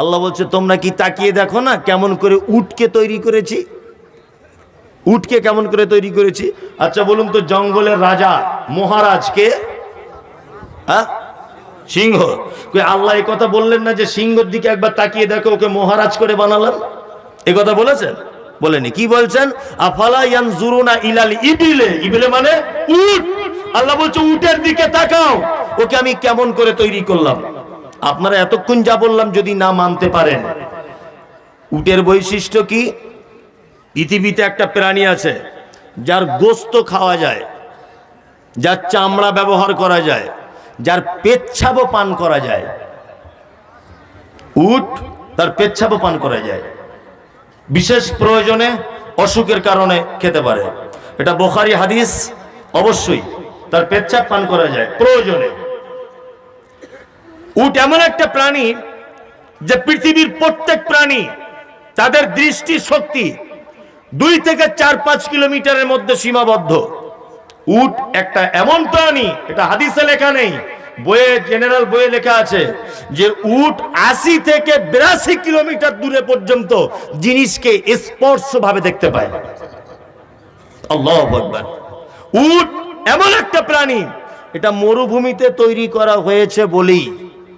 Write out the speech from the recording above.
আল্লাহ বলছে, তোমরা কি তাকিয়ে দেখো না কেমন করে উটকে তৈরি করেছি? উটকে কেমন করে তৈরি করেছি? আচ্ছা বলুন তো, জঙ্গলের রাজা মহারাজকে হ্যাঁ? সিংহ। আল্লাহ এই কথা বললেন না যে সিংহর দিকে একবার তাকিয়ে দেখো, ওকে মহারাজ করে বানালাম? এই কথা বলেছেন? বলেনি। কি বলছেন? আফালা ইয়ানজুরুনা ইলাল ইবিলে। ইবিলে মানে উট। আল্লাহ বলছে, উটের দিকে তাকাও। ওকে আমি কেমন করে তৈরি করলাম? আপনারা এতক্ষণ যা বললাম যদি না মানতে পারেন, উটের বৈশিষ্ট্য কি? পৃথিবীতে একটা প্রাণী আছে, যার গোস্ত খাওয়া যায়, যার চামড়া ব্যবহার করা যায়, যার পেচ্ছাবও পান করা যায়। উট তার পেচ্ছাবও পান করা যায়। বিশেষ প্রয়োজনে অসুখের কারণে খেতে পারে। এটা বোখারি হাদিস, অবশ্যই তার পেচ্ছাপ পান করা যায়। প্রয়োজনে। উট এমন একটা প্রাণী যে পৃথিবীর প্রত্যেক প্রাণী তাদের দৃষ্টি শক্তি দুই থেকে চার পাঁচ কিলোমিটারের মধ্যে সীমাবদ্ধ। উট একটা এমন প্রাণী, এটা হাদিসে লেখা নেই, বইয়ে, জেনারেল বইয়ে লেখা আছে যে উট আশি থেকে বিরাশি কিলোমিটার দূরে পর্যন্ত জিনিসকে স্পর্শ ভাবে দেখতে পায়। উট এমন একটা প্রাণী, এটা মরুভূমিতে তৈরি করা হয়েছে বলেই।